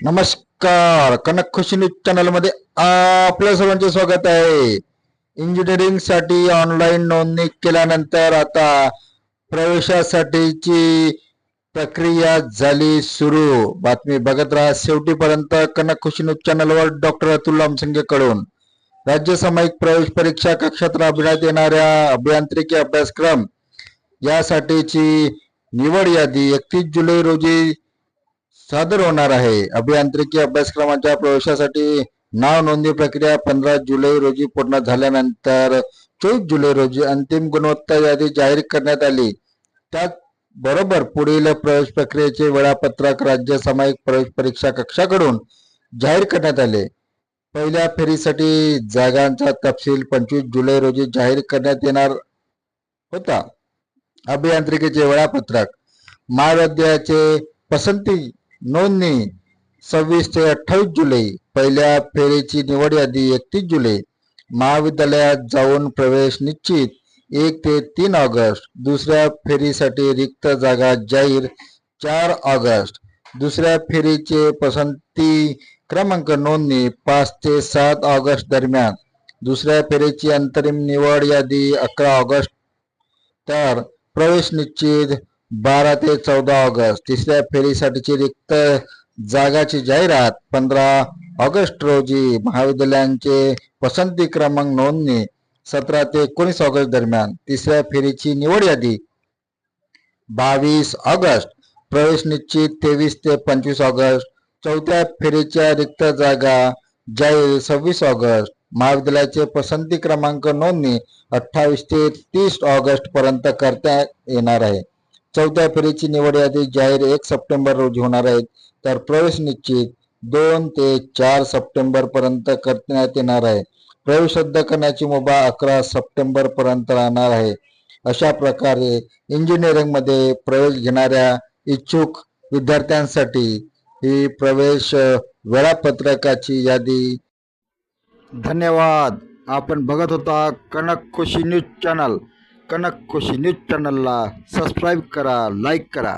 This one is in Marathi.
नमस्कार कनक खुशी न्यूज चॅनलमध्ये आपल्या सर्वांचे स्वागत आहे. इंजिनिअरिंगसाठी ऑनलाईन नोंदणी केल्यानंतर आता प्रवेशासाठीची प्रक्रिया झाली सुरू. बातमी बघत राहा. शेवटीपर्यंत कनक खुशी न्यूज चॅनलवर डॉक्टर अतुल आमसंगे कडून राज्य सामायिक प्रवेश परीक्षा कक्षात राबविण्यात येणाऱ्या अभियांत्रिकी अभ्यासक्रम यासाठीची निवड यादी एकतीस जुलै रोजी सादर होणार आहे. अभियांत्रिकी अभ्यासक्रमाच्या प्रवेशासाठी नाव नोंदणी प्रक्रिया पंधरा जुलै रोजी पूर्ण झाल्यानंतर चोवीस जुलै रोजी अंतिम गुणवत्ता यादी जाहीर करण्यात आली. त्याच बरोबर पुढील प्रवेश प्रक्रियेचे वेळापत्रक राज्य सामायिक प्रवेश परीक्षा कक्षाकडून जाहीर करण्यात आले. पहिल्या फेरीसाठी जागांचा तपशील पंचवीस जुलै रोजी जाहीर करण्यात येणार होता. अभियांत्रिकीचे वेळापत्रक महाविद्यालयाचे पसंती नोंदणी सव्वीस ते अठ्ठावीस जुलै पहिल्या फेरीची निवड यादी एकतीस जुलै. महाविद्यालयात जाऊन प्रवेश निश्चित एक ते तीन ऑगस्ट. दुसऱ्या फेरीसाठी रिक्त जागा जाहीर चार ऑगस्ट. दुसऱ्या फेरीचे पसंती क्रमांक नोंदणी पाच ते सात ऑगस्ट दरम्यान. दुसऱ्या फेरीची अंतरिम निवड यादी अकरा ऑगस्ट. तर प्रवेश निश्चित बारा ते चौदा ऑगस्ट. तिसऱ्या फेरीसाठीची रिक्त जागाची जाहिरात पंधरा ऑगस्ट रोजी महाविद्यालयांचे पसंती क्रमांक नोंदणी सतरा ते एकोणीस ऑगस्ट दरम्यान. तिसऱ्या फेरीची निवड यादी बावीस ऑगस्ट. प्रवेश निश्चित तेवीस ते पंचवीस ऑगस्ट. चौथ्या फेरीच्या रिक्त जागा जाहीर सव्वीस ऑगस्ट. महाविद्यालयाचे पसंती क्रमांक नोंदणी अठ्ठावीस ते तीस ऑगस्ट पर्यंत करता येणार आहे. चौथ्या फेरीची निवड यादी जाहीर एक सप्टेंबर रोजी होणार आहे. तर प्रवेश निश्चित दोन ते चार सप्टेंबर पर्यंत करण्यात येणार आहे. प्रवेश रद्द करण्याची मुभा अकरा सप्टेंबर पर्यंत राहणार आहे. अशा प्रकारे इंजिनिअरिंगमध्ये प्रवेश घेणाऱ्या इच्छुक विद्यार्थ्यांसाठी ही प्रवेश वेळापत्रकाची यादी. धन्यवाद. आपण बघत होता Kanak Khushi news channel. Kanak Khushi news चॅनलला सबस्क्राईब करा लाईक करा